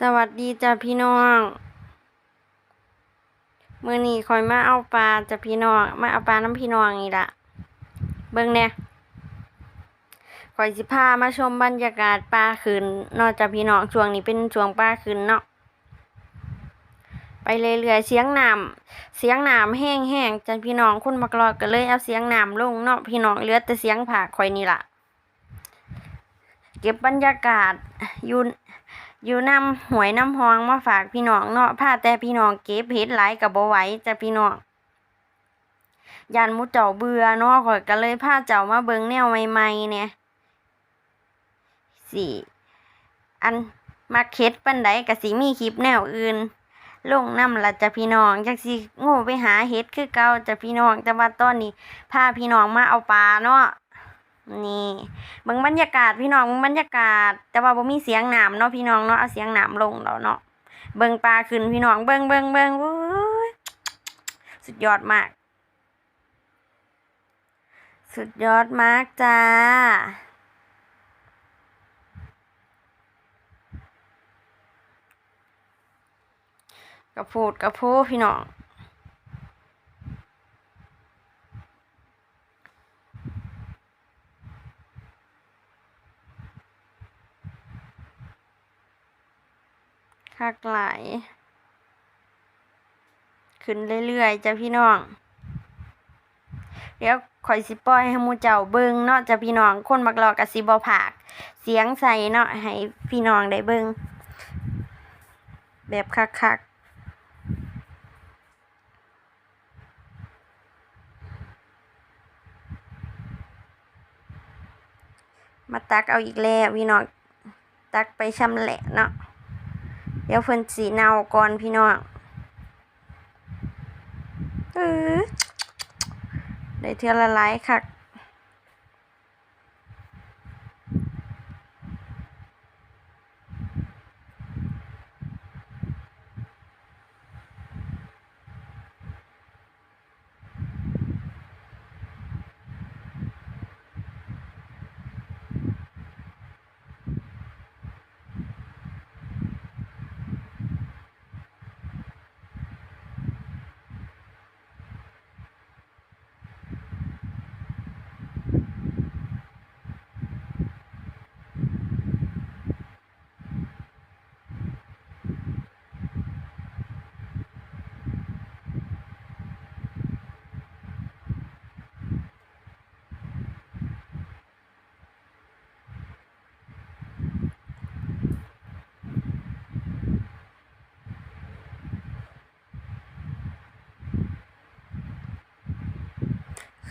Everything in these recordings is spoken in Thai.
สวัสดีจ้ะพี่น้องมื้อนี้คอยมาเอาปลาจ้ะพี่น้องมาเอาปลาน้ำพี่น้องนี่ละเบิ่งแหน่ยคอยสิพามาชมบรรยากาศปลาขึ้นนอกจากพี่น้องช่วงนี้เป็นช่วงปลาขึ้นเนาะไปเรื่อยๆเสียงน้ำเสียงน้ำแห้งๆจ้ะพี่น้องคุณมักรอดก็เลยเอาเสียงน้ำลงเนาะพี่น้องเหลือแต่เสียงผากคอยนี่ล่ะเก็บบรรยากาศอยู่ อยู่นำหวยน้ำหองมาฝากพี่น้องเนาะพาแต่พี่น้องเก็บเห็ดหลายกับบ่ไหวจ้ะพี่น้องยันมุเจ้าเบื่อเนาะข่อยก็เลยพาเจ้ามาเบิงแนวใหม่ๆเนี่ยสิอันมาเค็ดปันใดก็สิมีคลิปแนวอื่น ลงนำละจ้ะพี่น้องจักสิโง่ไปหาเห็ดคือเก่าจ้ะพี่น้องแต่ว่าตอนนี้พาพี่น้องมาเอาปลาเนาะ นี่เบิ่งบรรยากาศพี่น้องเบิ่งบรรยากาศ แต่ว่าบ่มีเสียงหน้ำเนาะพี่น้องเนาะเอาเสียงหน้ำลงแล้วเนาะเบิ่งปลาขึ้นพี่น้องเบิ่งเบิ่งเบิ่งโอ้ยสุดยอดมาก สุดยอดมากจ้ากระพูดกระพูพี่น้อง คักหลาย ขึ้นเรื่อยๆจ้ะพี่น้อง เดี๋ยวข่อยสิปล่อยให้มูเจ้าเบิงเนาะจ้ะพี่น้อง คนมักรอกะสิบ่ผาก เสียงใส่เนาะให้พี่น้องได้เบิงแบบคักๆมาตักเอาอีกแล้วพี่น้องตักไปชำแหละเนาะ เดี๋ยวเพิ่นสีเนาก่อนพี่น้องเออได้เทือละลายคัก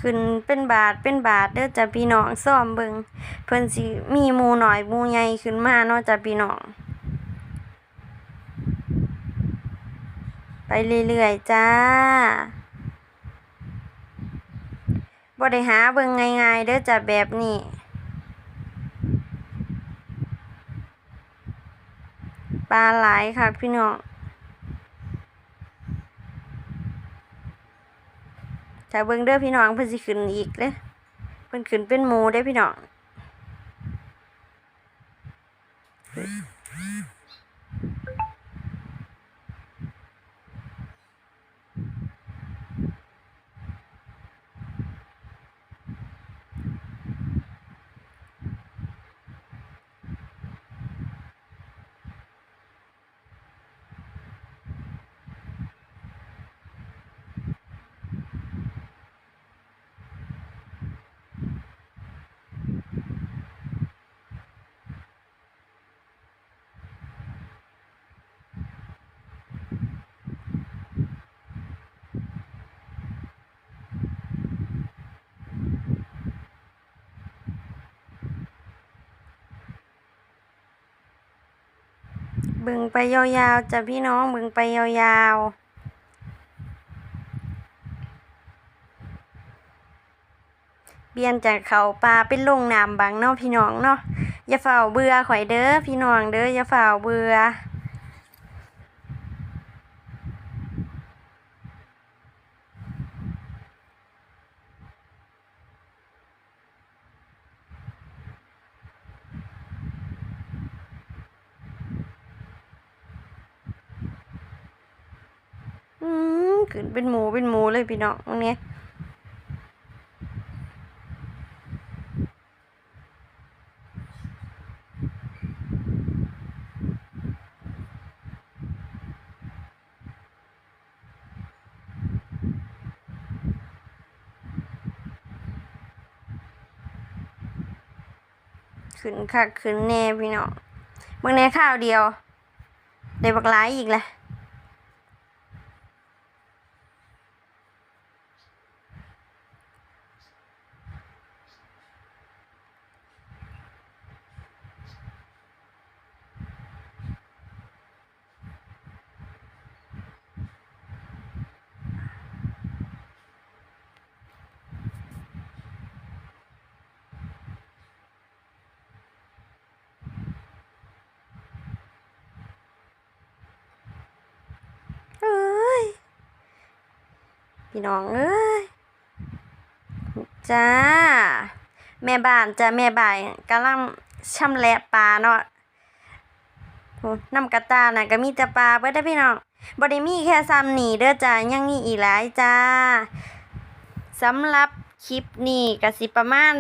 ขึ้นเป็นบาทเป็นบาทเด้อจ้ะพี่น้องซ่อมเบิงเพิ่นสิมีหมู่น้อยหมูใหญ่ขึ้นมาเนาะจ้ะพี่น้อง ไปเรื่อยๆจ้าบ่ได้หาเบิงง่ายๆเด้อจ้ะแบบนี้ปลาหลายคักพี่น้อง ถ้าเบิ่งเด้อพี่น้องเพิ่นสิขึ้นอีกเด้เพิ่นขึ้นเป็นหมู่เด้พี่น้องเบึงไปยาวๆจ้ะพี่น้องเบิ่งไปยาวๆเปลี่ยนจากเขาปลาเป็นลงน้ำบางเนาะพี่น้องเนาะอย่าเฝ้าเบื่อข่อยเด้อพี่น้องเด้ออย่าเฝ้าเบื่อ ขึ้นเป็นหมูเป็นหมูเลยพี่น้องตรงนี้ขึ้นคักขึ้นแน่พี่น้องเบิ่งในข้าวเดียว ได้บักหลายอีกแหละเอ้ย พี่น้องเอ้ยจ้า แม่บ้านจ้าแม่บ้านกำลังช่ำแหละปลาเนาะน้ำกระตาน่ะก็มีแต่ปลาเบิดเด้พี่น้องบ่ได้มีแค่ซ้ำหนีเด้อจ้ายังมีอีกหลายจ้าสำหรับคลิปนี้ก็สิประมาณ